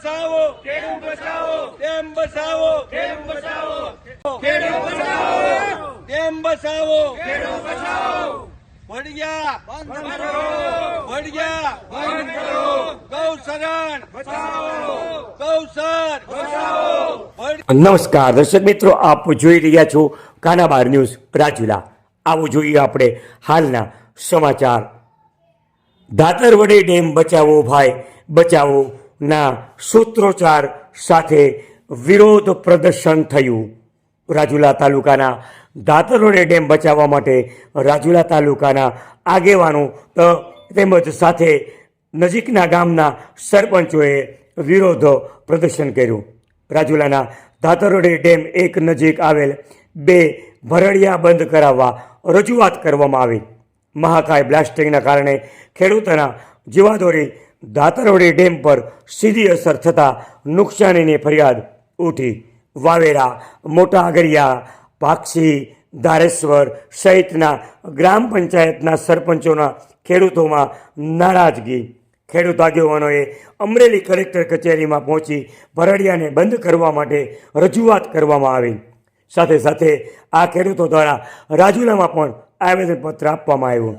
બચાવો ખેડૂત બસાવો ડેમ બસાવો ખેડૂત બસાવો ખેડૂત બસાવો ખેડૂત બસાવો નમસ્કાર, દર્શક મિત્રો, આપ જોઈ રહ્યા છો કાનાબાર ન્યૂઝ રાજુલા. આવું જોઈએ આપણે હાલના સમાચાર. દાતર વડે ડેમ બચાવો ભાઈ, બચાવો. ના, સૂત્રોચ્ચાર સાથે વિરોધ પ્રદર્શન થયું. રાજુલા તાલુકાના દાતરોડે ડેમ બચાવવા માટે રાજુલા તાલુકાના આગેવાનો તેમજ સાથે નજીકના ગામના સરપંચોએ વિરોધ પ્રદર્શન કર્યું. રાજુલાના ધાતરોડે ડેમ એક નજીક આવેલ બે ભરડિયા બંધ કરાવવા રજૂઆત કરવામાં આવી. મહાકાય બ્લાસ્ટિંગના કારણે ખેડૂતોના જીવાદોરી દાતરોડે ડેમ પર સીધી અસર થતાં નુકસાનીની ફરિયાદ ઉઠી. વાવેરા, મોટા આગરિયા પાક્ષી ધારેશ્વર સહિતના ગ્રામ પંચાયતના સરપંચોના ખેડૂતોમાં નારાજગી. ખેડૂત આગેવાનોએ અમરેલી કલેક્ટર કચેરીમાં પહોંચી ભરડિયાને બંધ કરવા માટે રજૂઆત કરવામાં આવી. સાથે સાથે આ ખેડૂતો દ્વારા રાજુલામાં પણ આવેદનપત્ર આપવામાં આવ્યું.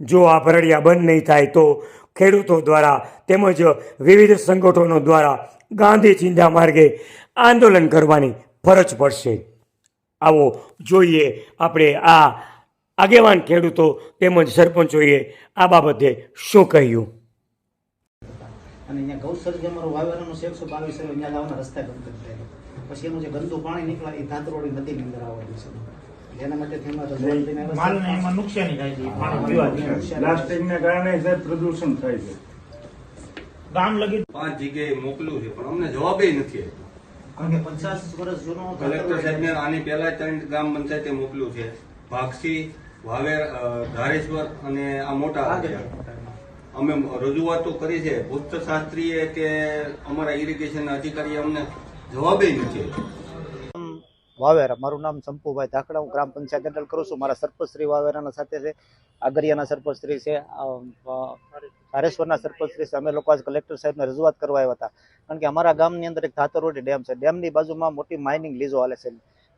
જો આ ભરડિયા બંધ નહીં થાય તો ખેડૂતો દ્વારા તેમજ વિવિધ સંગઠનો દ્વારા ગાંધી ચિંધા માર્ગે આંદોલન કરવાની ફરજ પડશે. આવો જોઈએ આપણે આ આગેવાન ખેડૂતો તેમજ સરપંચોએ આ બાબતે શું કહ્યું? અને અહીંયા ગૌસર જે અમારો વાવેરાનો છે એકસો બાવીસ અહીંયા લાવવાના રસ્તા બંધ કરી પછી એનું જે ગંદુ પાણી નીકળે એ ધાતરોડી નદીની અંદર આવવાનું છે. જેના માટે તેમાં તો જોર દઈને રસ્તા- માલને એમાં નુકસાની થાય છે પાણી પીવાથી પ્લાસ્ટિકને કારણે સાહેબ પ્રદૂષણ થાય છે. ગામ લગી પાંચ જગ્યાએ મોકલ્યું છે પણ અમને જવાબ નથી આપ્યો. પચાસ વર્ષ જૂનો કલેક્ટર સાહેબને આની પહેલા ત્રણ ગ્રામ પંચાયતે મોકલ્યું છે ભાગસી વાવેર ધારેશ્વર અને આ મોટા. અમે રજૂઆતો કરી છે ભૂસ્તર શાસ્ત્રીએ કે અમારા ઇરિગેશન અધિકારીએ અમને જવાબે નથી. વાવેરા. મારું નામ સંપુભાઈ ધાકડા. હું ગ્રામ પંચાયત હેન્ડલ કરું છું. મારા સરપંચશ્રી વાવેરાના સાથે છે. આગરિયાના સરપંચશ્રી છે. ધારેશ્વરના સરપંચશ્રી છે. અમે લોકો આજ કલેક્ટર સાહેબને રજૂઆત કરવા આવ્યા હતા. કારણ કે અમારા ગામની અંદર એક ધાતરોડી ડેમ છે. ડેમની બાજુમાં મોટી માઇનિંગ લીઝો હાલે છે.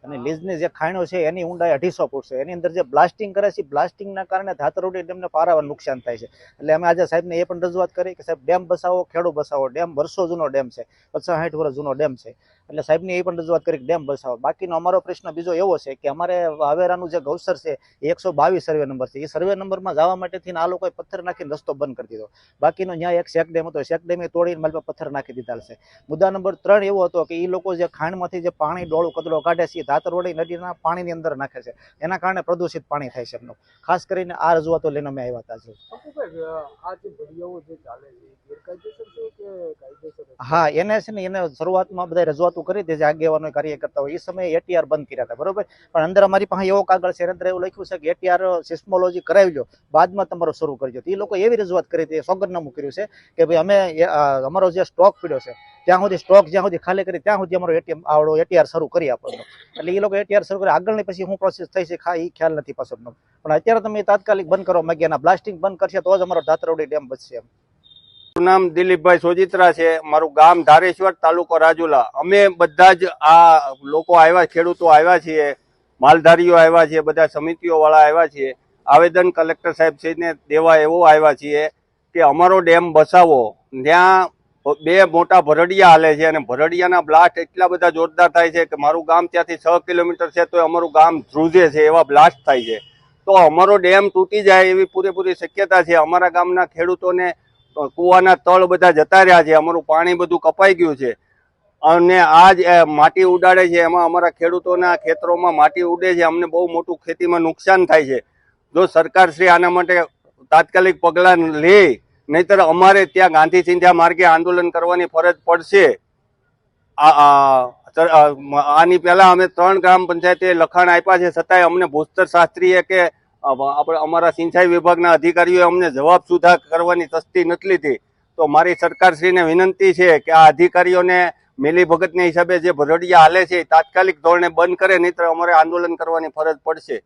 અને લીઝની જે ખાણો છે એની ઊંડાઈ અઢીસો ફૂટ છે. એની અંદર જે બ્લાસ્ટિંગ કરે છે બ્લાસ્ટિંગના કારણે ધાતરોડી ડેમને પારાવાર નુકસાન થાય છે. એટલે અમે આજે સાહેબને એ પણ રજૂઆત કરી કે સાહેબ, ડેમ બસાવો, ખેડૂ બસાવો. ડેમ વર્ષો જૂનો ડેમ છે. પચાસ સાઠ વર્ષ જૂનો ડેમ છે. એટલે સાહેબની એ પણ રજૂઆત કરી ડેમ બસાવો બાકીનો અમારો પ્રશ્ન બીજો એવો છે કે અમારે વાવેરાનું જે ગૌસર છે એ એકસો સર્વે નંબર છે. એ સર્વે નંબરમાં જવા માટેથી આ લોકોએ પથ્થર નાખીને રસ્તો બંધ કરી દીધો. બાકીનો ત્યાં એક શેક ડેમ હતો. શેક ડેમે તોડીને મારી પથ્થર નાખી દીધા છે. મુદ્દા નંબર ત્રણ એવો હતો કે એ લોકો જે ખાંડમાંથી જે પાણી ડોળું કદડો કાઢે છે એ ધાતરવડી નદીના પાણીની અંદર નાખે છે. એના કારણે પ્રદૂષિત પાણી થાય છે એમનું. ખાસ કરીને આ રજૂઆતો લઈને અમે આવ્યા હતા છે હા એને છે ને એને શરૂઆતમાં બધા રજૂઆતો કરી હતી જે આગેવાનો કાર્યકર્તા હોય. એ સમયે એટીઆર બંધ કર્યા હતા, બરોબર? પણ અંદર અમારી પાસે એવો કાગળ છે અંદર એવું લખ્યું છે કે એટીઆર સિસ્મોલોજી કરાવી લો બાદમાં તમારો શરૂ કરજો એ લોકો એવી રજૂઆત કરી હતી સોગરનામું કર્યું છે કે ભાઈ અમે અમારો જે સ્ટોક પીડ્યો છે, ત્યાં સુધી સ્ટોક જ્યાં સુધી ખાલી કરી ત્યાં સુધી અમારો એટીએમ આવડો એટીઆર શરૂ કરી આપવાનો. એટલે એ લોકો એટીઆર શરૂ કરે, આગળની પછી શું પ્રોસેસ થઈ છે ખા એ ખ્યાલ નથી પાછળનો. પણ અત્યારે તમે તાત્કાલિક બંધ કરવા માંગ્યા બ્લાસ્ટિંગ બંધ કરશે, તો જ અમારો ધાતરવડી ડેમ બચશે એમ. નામ દિલીપભાઈ સોજિત્રા છે. મારું ગામ ધારેશ્વર, તાલુકો રાજુલા. અમે બધા જ આ લોકો આવ્યા, ખેડૂતો આવ્યા છીએ, માલધારીઓ આવ્યા છીએ, બધા સમિતિઓ વાળા આવ્યા છીએ. આવેદન કલેક્ટર સાહેબ શ્રીને દેવા એવો આવ્યા છીએ કે અમારો ડેમ બસાવો. ત્યાં બે મોટા ભરડિયા હાલે છે અને ભરડિયાના બ્લાસ્ટ એટલા બધા જોરદાર થાય છે કે મારું ગામ ત્યાંથી છ કિલોમીટર છે તો અમારું ગામ ધ્રુજે છે એવા બ્લાસ્ટ થાય છે. તો અમારો ડેમ તૂટી જાય એવી પૂરેપૂરી શક્યતા છે. અમારા ગામના ખેડૂતોને કુવાના તળ બધા જતા રહ્યા છે, અમારું પાણી બધું કપાઈ ગયું છે. અને આ જ માટી ઉડાડે છે, એમાં અમારા ખેડૂતોના ખેતરોમાં માટી ઉડે છે, અમને બહુ મોટું ખેતીમાં નુકસાન થાય છે. જો સરકાર શ્રી આના માટે તાત્કાલિક પગલાં લે, નહીતર અમારે ત્યાં ગાંધી ચિંધ્યા માર્ગે આંદોલન કરવાની ફરજ પડશે. આની પહેલા અમે ત્રણ ગ્રામ પંચાયતે લખાણ આપ્યા છે, છતાંય અમને ભૂસ્તર શાસ્ત્રીએ કે આપણે અમારા સિંચાઈ વિભાગના અધિકારીઓએ અમને જવાબ સુધા કરવાની તસ્તી નથી લીધી. તો મારી સરકારશ્રીને વિનંતી છે કે આ અધિકારીઓને મિલી હિસાબે જે ભરડિયા હાલે છે તાત્કાલિક ધોરણે બંધ કરે, નહીતર અમારે આંદોલન કરવાની ફરજ પડશે.